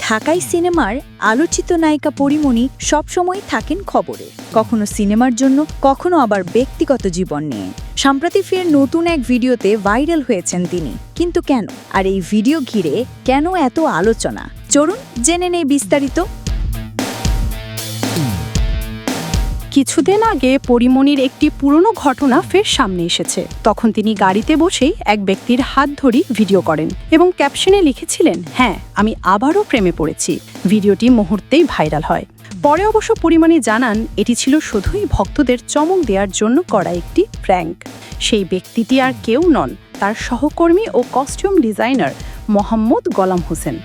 ঢাকাই সিনেমার আলোচিত নায়িকা পরিমণি সবসময় থাকেন খবরে। কখনো সিনেমার জন্য, কখনো আবার ব্যক্তিগত জীবন নিয়ে। সম্প্রতি ফের নতুন এক ভিডিওতে ভাইরাল হয়েছেন তিনি। কিন্তু কেন? আর এই ভিডিও ঘিরে কেন এত আলোচনা? চলুন জেনে নেই বিস্তারিত। কিছুদিন আগে পরিমণির একটি পুরনো ঘটনা ফের সামনে এসেছে। তখন তিনি গাড়িতে বসেই এক ব্যক্তির হাত ধরি ভিডিও করেন এবং ক্যাপশনে লিখেছিলেন হ্যাঁ আমি আবারও প্রেমে পড়েছি। ভিডিওটি মুহূর্তেই ভাইরাল হয়। পরে অবশ্য পরিমণি জানান, এটি ছিল শুধুই ভক্তদের চমক দেওয়ার জন্য করা একটি প্র্যাঙ্ক সেই ব্যক্তিটি আর কেউ নন, তার সহকর্মী ও কস্টিউম ডিজাইনার মোহাম্মদ গোলাম হোসেন।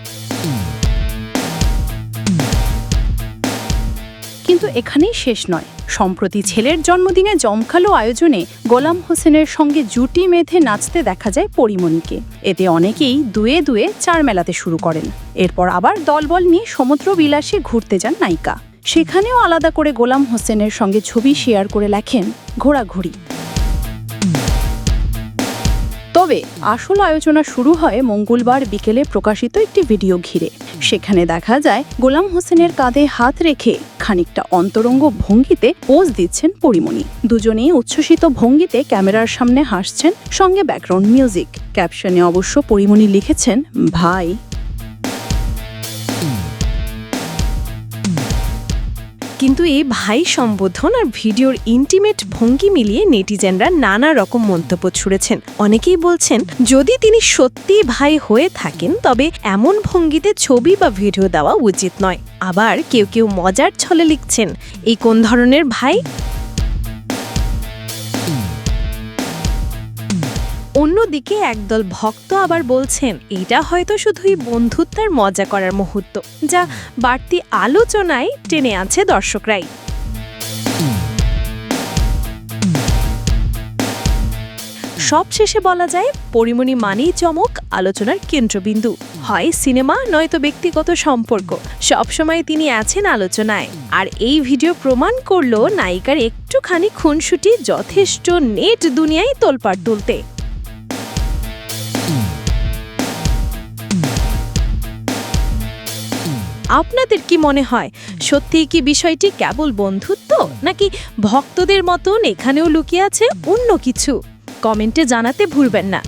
কিন্তু এখানেই শেষ নয়। সম্প্রতি ছেলের জন্মদিনে জমকালো আয়োজনে গোলাম হোসেনের সঙ্গে জুটি মেধে নাচতে দেখা যায় পরিমণিকে। এতে অনেকেই দুয়ে দুয়ে চার মেলাতে শুরু করেন। এরপর আবার দলবল নিয়ে সমুদ্র বিলাসে ঘুরতে যান নায়িকা। সেখানেও আলাদা করে গোলাম হোসেনের সঙ্গে ছবি শেয়ার করে লেখেন ঘোরাঘুরি। তবে আসল আয়োজনা শুরু হয় মঙ্গলবার বিকেলে প্রকাশিত একটি ভিডিও ঘিরে। সেখানে দেখা যায় গোলাম হোসেনের কাঁধে হাত রেখে খানিকটা অন্তরঙ্গ ভঙ্গিতে পোজ দিচ্ছেন পরিমণি। দুজনেই উচ্ছ্বসিত ভঙ্গিতে ক্যামেরার সামনে হাসছেন সঙ্গে ব্যাকগ্রাউন্ড মিউজিক ক্যাপশনে অবশ্য পরিমণি লিখেছেন, ভাই। কিন্তু এই ভাই সম্বোধন আর ভিডিওর ইন্টিমেট ভঙ্গি মিলিয়ে নেটিজেনরা নানা রকম মন্তব্য ছুড়েছেন। অনেকেই বলছেন, যদি তিনি সত্যি ভাই হয়ে থাকেন, তবে এমন ভঙ্গিতে ছবি বা ভিডিও দেওয়া উচিত নয়। আবার কেউ কেউ মজার ছলে লিখছেন, এই কোন ধরনের ভাই? অন্যদিকে একদল ভক্ত আবার বলছেন, এটা হয়তো শুধুই বন্ধুত্বের মজা করার মুহূর্ত, যা বাড়তি আলোচনায় টেনে আছে দর্শকরাই। সবশেষে বলা যায়, পরিমণি মানেই চমক, আলোচনার কেন্দ্রবিন্দু। হয় সিনেমা, নয়তো ব্যক্তিগত সম্পর্ক। সবসময় তিনি আছেন আলোচনায়। আর এই ভিডিও প্রমাণ করল নায়িকার একটুখানি খুনসুটি যথেষ্ট নেট দুনিয়ায় তোলপাড় তুলতে। আপনাদের কি মনে হয়? সত্যিই কি বিষয়টি কেবল বন্ধুত্ব? নাকি ভক্তদের মতন এখানেও লুকিয়ে আছে অন্য কিছু? কমেন্টে জানাতে ভুলবেন না।